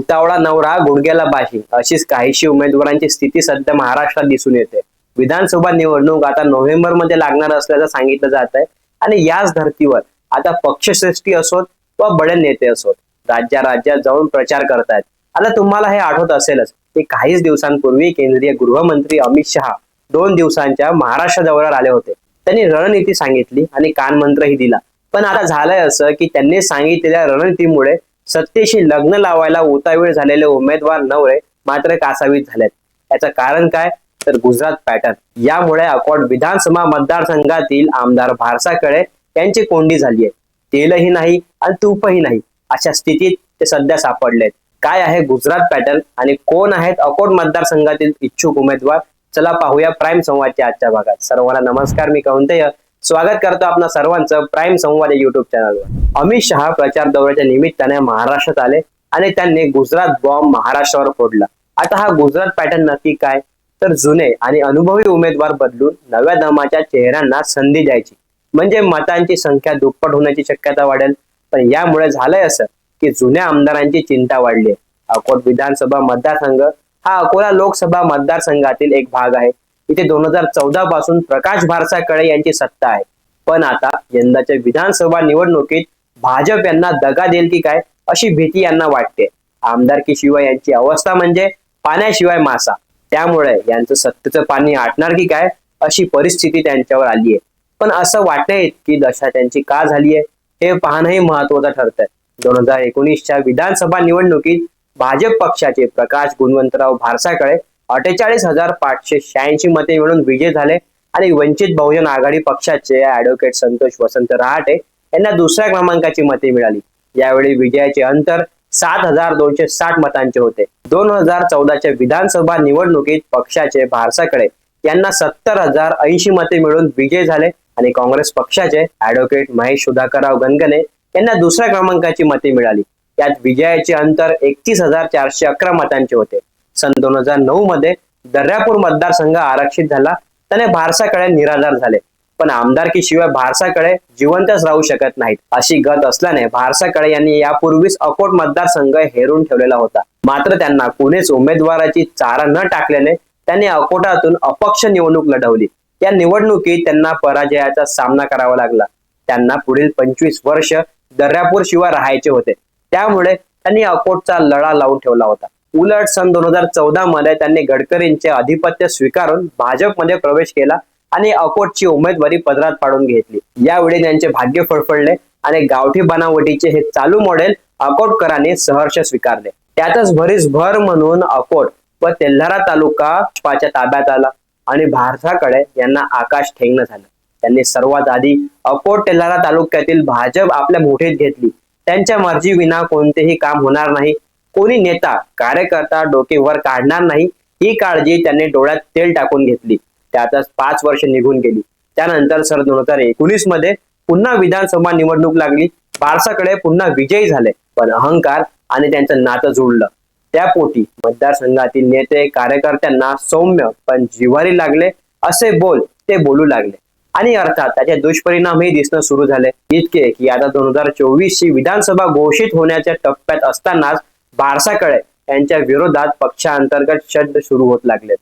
उतावळा नवरा गुडघ्याला बाशी अशीच काहीशी उमेदवारांची स्थिती सध्या महाराष्ट्रात दिसून येते. विधानसभा निवडणूक आता नोव्हेंबरमध्ये लागणार असल्याचं सांगितलं जात आहे आणि याच धर्तीवर आता पक्षश्रेष्ठी असोत व बडे नेते असोत राज्या राज्यात जाऊन प्रचार करतायत. आता तुम्हाला हे आठवत असेलच की काहीच दिवसांपूर्वी केंद्रीय गृहमंत्री अमित शहा दोन दिवसांच्या महाराष्ट्र दौऱ्यावर आले होते. त्यांनी रणनीती सांगितली आणि कानमंत्रही दिला. पण आता झालंय असं की त्यांनी सांगितलेल्या रणनीतीमुळे सत्तेशी लग्न लावायला उतावीळ झालेले उमेदवार नवरे मात्र कासावीस झालेत. याचं कारण काय? तर गुजरात पॅटर्न यामुळे अकोट विधानसभा मतदारसंघातील आमदार भारसाकडे यांची कोंडी झाली आहे. तेलही नाही आणि तूपही नाही. अशा स्थितीत ते सध्या सापडलेत. काय आहे गुजरात पॅटर्न आणि कोण आहेत अकोट मतदारसंघातील इच्छुक उमेदवार? चला पाहूया प्राईम संवादच्या आजच्या भागात. सर्वांना नमस्कार मी कौंतय. स्वागत करतो आपणा सर्वांचं प्राईम संवाद युट्यूब चॅनलवर अमित शहा प्रचार दौऱ्याच्या निमित्ताने महाराष्ट्रात आले आणि त्यांनी गुजरात बॉम्ब महाराष्ट्रावर फोडला. आता हा गुजरात पॅटर्न नक्की काय? तर जुने आणि अनुभवी उमेदवार बदलून नव्या दमाच्या चेहऱ्यांना संधी द्यायची. म्हणजे मतांची संख्या दुप्पट होण्याची शक्यता वाढेल. पण यामुळे झालंय असं की जुन्या आमदारांची चिंता वाढली आहे. अकोट विधानसभा मतदारसंघ हा अकोला लोकसभा मतदारसंघातील एक भाग आहे. इथे दोन हजार चौदा पासून प्रकाश भारसाकडे यांची सत्ता आहे. पण आता यंदाच्या विधानसभा निवडणुकीत भाजप यांना दगा देईल की काय अशी भीती यांना वाटते. आमदारकी शिवाय यांची अवस्था म्हणजे पाण्याशिवाय मासा. त्यामुळे यांचं सत्तेचं पाणी आटणार की काय अशी परिस्थिती त्यांच्यावर आली आहे पण असं वाटतंय की दशा त्यांची का झाली आहे हे पाहणंही महत्वाचं ठरतंय. दोन हजार एकोणीसच्या विधानसभा निवडणुकीत भाजप पक्षाचे प्रकाश गुणवंतराव भारसाकडे अठ्ठेचाळीस हजार पाचशे शहाऐंशी मते मिळून विजय झाले आणि वंचित बहुजन आघाडी पक्षाचे ऍडव्होकेट संतोष वसंत रहाटे यांना दुसऱ्या क्रमांकाची मते मिळाली. यावेळी विजयाचे अंतर सात हजार दोनशे साठ मतांचे होते. दोन हजार चौदाच्या विधानसभा निवडणुकीत पक्षाचे भारसाकडे यांना सत्तर हजार ऐंशी मते मिळून विजय झाले आणि काँग्रेस पक्षाचे ऍडव्होकेट महेश सुधाकरराव गणगणे यांना दुसऱ्या क्रमांकाची मते मिळाली. यात विजयाचे अंतर एकतीस हजार चारशे अकरा मतांचे होते. सन दोन हजार नऊ मध्ये दर्यापूर मतदारसंघ आरक्षित झाला. त्याने भारसाकडे निराधार झाले. पण आमदारकी शिवाय भारसाकडे जिवंतच राहू शकत नाहीत अशी गत असल्याने भारसाकडे यांनी यापूर्वीच अकोट मतदारसंघ हेरून ठेवलेला होता. मात्र त्यांना कुणीच उमेदवाराची चारा न टाकल्याने त्यांनी अकोटातून अपक्ष निवडणूक लढवली. या निवडणुकीत त्यांना पराजयाचा सामना करावा लागला. त्यांना पुढील पंचवीस वर्ष दर्यापूर शिवाय राहायचे होते. त्यामुळे त्यांनी अकोटचा लढा लावून ठेवला होता. उलट सन दोन हजार चौदा मध्ये त्यांनी गडकरींचे अधिपत्य स्वीकारून भाजपमध्ये प्रवेश केला आणि अकोटची उमेदवारी पदरात पाडून घेतली. यावेळी त्यांचे भाग्य फडफडले आणि गावठी बनावटीचे हे चालू मॉडेल अकोटकरांनी सहर्ष स्वीकारले. त्यातच भरीस भर म्हणून अकोट व तेल्हारा तालुका पाच्या ताब्यात आला आणि भारताकडे यांना आकाश ठेंगणं झालं. त्यांनी सर्वात आधी अकोट तेल्हारा तालुक्यातील भाजप आपल्या मुठीत घेतली. त्यांच्या मर्जी विना कोणतेही काम होणार नाही. कोणी नेता कार्यकर्ता डोके वर काढणार नाही ही काळजी त्यांनी डोळ्यात तेल टाकून घेतली. त्यातच पाच वर्ष निघून गेली. त्यानंतर सर दोन हजार एकोणीसमध्ये पुन्हा विधानसभा निवडणूक लागली. बारसाकडे पुन्हा विजयी झाले. पण अहंकार आणि त्यांचं नातं जुळलं. त्यापोटी मतदारसंघातील नेते कार्यकर्त्यांना सौम्य पण जिव्हारी लागले. असे बोल ते बोलू लागले. आणि अर्थात त्याचे दुष्परिणामही दिसणं सुरू झाले. इतके की आता दोन हजार चोवीस ची विधानसभा घोषित होण्याच्या टप्प्यात असतानाच बारसाकडे यांच्या विरोधात पक्षांतर्गत शब्द सुरू होत लागले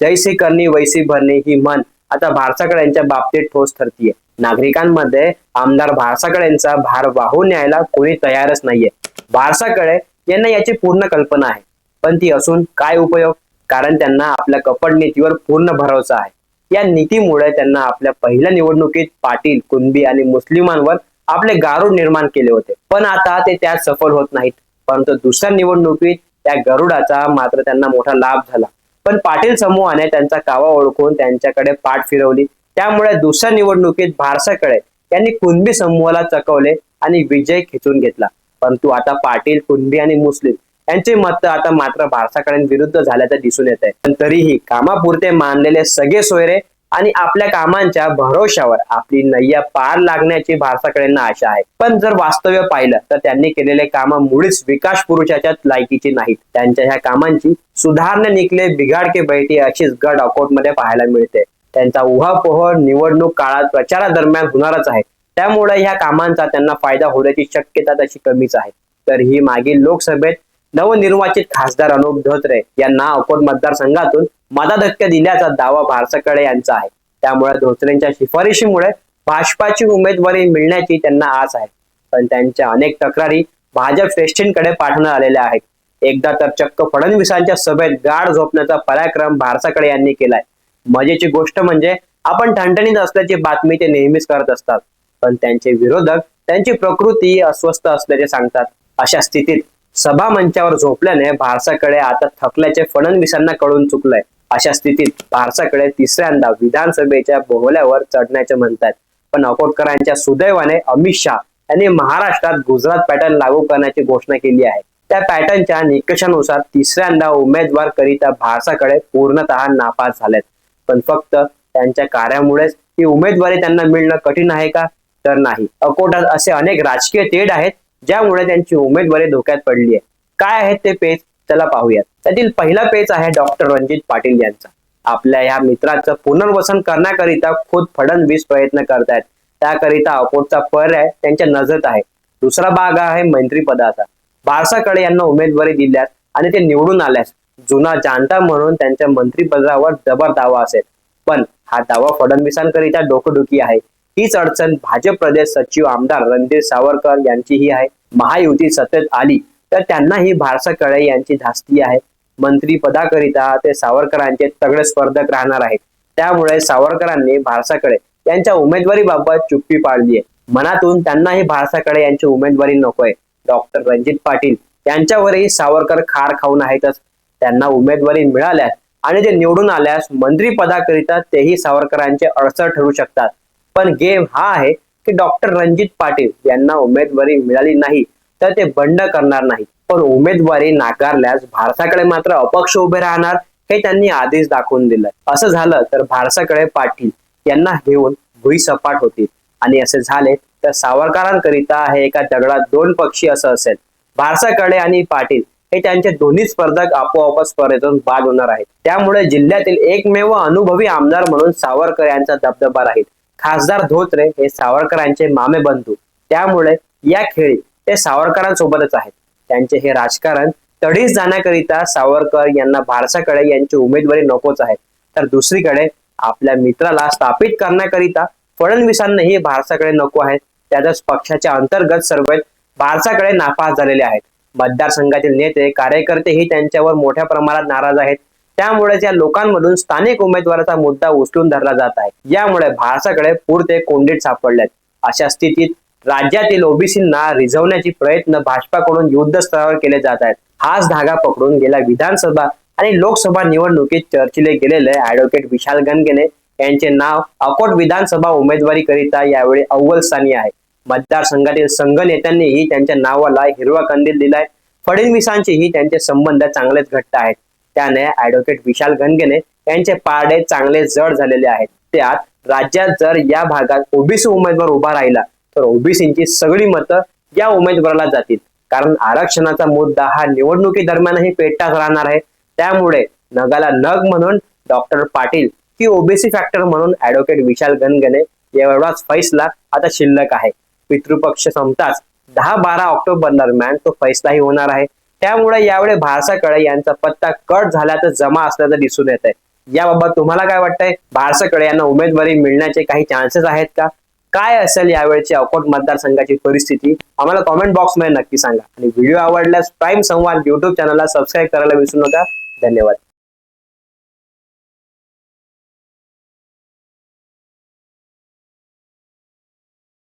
जैसे करणी वैसी भरणे ही मन आता भारसाकडे यांच्या बाबतीत ठोस ठरतीये. नागरिकांमध्ये आमदार भारसाकडे यांचा भार वाहून न्यायला कोणी तयारच नाहीये. भारसाकडे यांना याची पूर्ण कल्पना आहे पण ती असून काय उपयोग? कारण त्यांना आपल्या कपट नीतीवर पूर्ण भरोसा आहे. या नीतीमुळे त्यांना आपल्या पहिल्या निवडणुकीत पाटील कुणबी आणि मुस्लिमांवर आपले गारूड निर्माण केले होते. पण आता ते त्यात सफल होत नाहीत. परंतु दुसऱ्या निवडणुकीत त्या गरुडाचा मात्र त्यांना मोठा लाभ झाला. पण पाटील समूहाने त्यांचा कावा ओळखून त्यांच्याकडे पाठ फिरवली. त्यामुळे दुसऱ्या निवडणुकीत भारसाकडे त्यांनी कुणबी समूहाला चकवले आणि विजय खेचून घेतला. परंतु आता पाटील कुणबी आणि मुस्लिम यांचे मत आता मात्र भारसाकडे विरुद्ध झाल्याचं दिसून येत आहे पण तरीही कामापुरते मानलेले सगळे सोयरे आणि आपल्या कामांच्या भरोशावर आपली नय्या पार लागण्याची भारसाकडेंना आशा आहे. पण जर वास्तव्य पाहिलं तर त्यांनी केलेले काम मुळीच विकास पुरुषाच्या लायकीची नाहीत. त्यांच्या ह्या कामांची सुधारणे निघले बिघाड के बैठी अशीच गड अकोटमध्ये पाहायला मिळते. त्यांचा उहापोह निवडणूक काळात प्रचारादरम्यान होणारच आहे. त्यामुळे ह्या कामांचा त्यांना फायदा होण्याची शक्यता तशी कमीच आहे. तर ही मागील लोकसभेत नवनिर्वाचित खासदार अनुप धोत्रे यांना अकोट मतदारसंघातून मताधक्य दिल्याचा दावा भारसाकडे यांचा आहे. त्यामुळे धोत्रेंच्या शिफारशीमुळे भाजपाची उमेदवारी मिळण्याची त्यांना आस आहे. पण त्यांच्या अनेक तक्रारी भाजप श्रेष्ठींकडे पाठवण्यात आलेल्या आहेत. एकदा तर चक्क फडणवीसांच्या सभेत गाढ झोपण्याचा पराक्रम भारसाकडे यांनी केलाय. मजेची गोष्ट म्हणजे आपण ठणठणीत असल्याची बातमी ते नेहमीच करत असतात. पण त्यांचे विरोधक त्यांची प्रकृती अस्वस्थ असल्याचे सांगतात. अशा स्थितीत सभा मंचावर झोपल्याने भारसाकडे आता थकल्याचे फडणवीसांना कळून चुकलंय. अशा स्थितीत भारसाकडे तिसऱ्यांदा विधानसभेच्या बोहल्यावर चढण्याचे म्हणतात पण अकोटकरांच्या सुदैवाने अमित शहा यांनी महाराष्ट्रात गुजरात पॅटर्न लागू करण्याची घोषणा केली आहे. त्या पॅटर्नच्या निकषानुसार तिसऱ्यांदा उमेदवार करिता भारसाकडे पूर्णतः नापास झालेत. पण फक्त त्यांच्या कार्यामुळेच ही उमेदवारी त्यांना मिळणं कठीण आहे का? तर नाही. अकोटात असे अनेक राजकीय तेढ आहेत ज्यामुळे त्यांची उमेदवारी धोक्यात पडली आहे. काय आहेत ते पेज? चला पाहूयात. त्यातील पहिला पेज आहे डॉक्टर रणजित पाटील यांचा. आपल्या या मित्राचं पुनर्वसन करण्याकरिता खुद फडणवीस प्रयत्न करतायत. त्याकरिता अकोटचा पर्याय त्यांच्या नजरेत आहे. दुसरा भाग आहे मंत्रीपदाचा. बारसाकडे यांना उमेदवारी दिल्यास आणि ते निवडून आल्यास जुना जाणता म्हणून त्यांच्या मंत्रीपदावर जबर दावा असेल. पण हा दावा फडणवीसांकरिता डोकदुखी आहे. हीच अडचण भाजप प्रदेश सचिव आमदार रणधीर सावरकर यांचीही आहे. महायुती सत्तेत आली. तर त्यांनाही भारसाकडे यांची धास्ती आहे. मंत्री पदाकरिता ते सावरकरांचे तगडे स्पर्धक राहणार आहेत. त्यामुळे सावरकरांनी भारसाकडे यांच्या उमेदवारीबाबत चुप्पी पाळली आहे मनातून त्यांनाही भारसाकडे यांची उमेदवारी नकोय. डॉक्टर रणजित पाटील यांच्यावरही सावरकर खार खाऊन आहेतच. त्यांना उमेदवारी मिळाल्यास आणि ते निवडून आल्यास मंत्री पदाकरिता तेही सावरकरांचे अडचण ठरू शकतात. पण गेम हा आहे की डॉक्टर रणजित पाटील यांना उमेदवारी मिळाली नाही. तर ते बंड करणार नाही पण उमेदवारी नाकारल्यास भारताकडे मात्र अपक्ष उभे राहणार हे त्यांनी आधीच दाखवून दिलं असं झालं तर भारसाकडे पाटील यांना घेऊन भुईसपाट होतील. आणि असे झाले तर सावरकरांकरिता हे एका दगडात दोन पक्षी असं असेल. भारसाकडे आणि पाटील हे त्यांचे दोन्ही स्पर्धक आपोआप स्पर्धेतून बाद होणार आहेत. त्यामुळे जिल्ह्यातील एकमेव अनुभवी आमदार म्हणून सावरकर यांचा दबदबा राहील. खासदार धोत्रे हे सावरकरांचे मामे बंधू त्यामुळे या खेळी ते सावरकरांसोबतच आहेत. त्यांचे हे राजकारण तडीस जाण्याकरिता सावरकर यांना भारसाकडे यांची उमेदवारी नकोच आहे. तर दुसरीकडे आपल्या मित्राला स्थापित करण्याकरिता फडणवीसांनाही भारसाकडे नको आहे. त्यातच पक्षाच्या अंतर्गत सर्व भारसाकडे नापास झालेले आहेत. मतदारसंघातील नेते कार्यकर्तेही त्यांच्यावर मोठ्या प्रमाणात नाराज आहेत. त्यामुळे या लोकांमधून स्थानिक उमेदवाराचा मुद्दा उचलून धरला जात आहे. यामुळे भारसाकडे पुरते कोंडीत सापडलेत. अशा स्थितीत राज्यातील ओबीसींना रिझवण्याचे प्रयत्न भाजपाकडून युद्ध स्तरावर केले जात आहेत. हाच धागा पकडून गेल्या विधानसभा आणि लोकसभा निवडणुकीत चर्चिले गेलेले ऍडव्होकेट विशाल गणगेने यांचे नाव अकोट विधानसभा उमेदवारी करिता यावेळी अव्वल स्थानी आहे. मतदारसंघातील संघ नेत्यांनीही त्यांच्या नावाला हिरवा कंदील दिलाय. फडणवीसांचेही त्यांचे संबंध चांगलेच घट्ट आहेत. त्याने ऍडव्होकेट विशाल गणगेने यांचे पारडे चांगले जड झालेले आहेत. त्यात राज्यात जर या भागात ओबीसी उमेदवार उभा राहिला तर ओबीसींची सगळी मतं या उमेदवाराला जातील. कारण आरक्षणाचा मुद्दा हा निवडणुकी दरम्यानही पेटताच राहणार आहे. त्यामुळे नगाला नग म्हणून डॉक्टर पाटील की ओबीसी फॅक्टर म्हणून ऍडव्होकेट विशाल गणगणे एवढाच फैसला आता शिल्लक आहे. पितृपक्ष संपताच दहा बारा ऑक्टोबर दरम्यान तो फैसलाही होणार आहे. त्यामुळे यावेळी भारसाकडे यांचा पत्ता कट झाल्याचं जमा असल्याचं दिसून येत आहे याबाबत तुम्हाला काय वाटतंय? भारसाकडे यांना उमेदवारी मिळण्याचे काही चान्सेस आहेत का? काय असेल यावेळची अकोट मतदारसंघाची परिस्थिती आम्हाला कॉमेंट बॉक्समध्ये नक्की सांगा. आणि व्हिडिओ आवडल्यास प्राईम संवाद युट्यूब चॅनलला सबस्क्राईब करायला विसरू नका. धन्यवाद.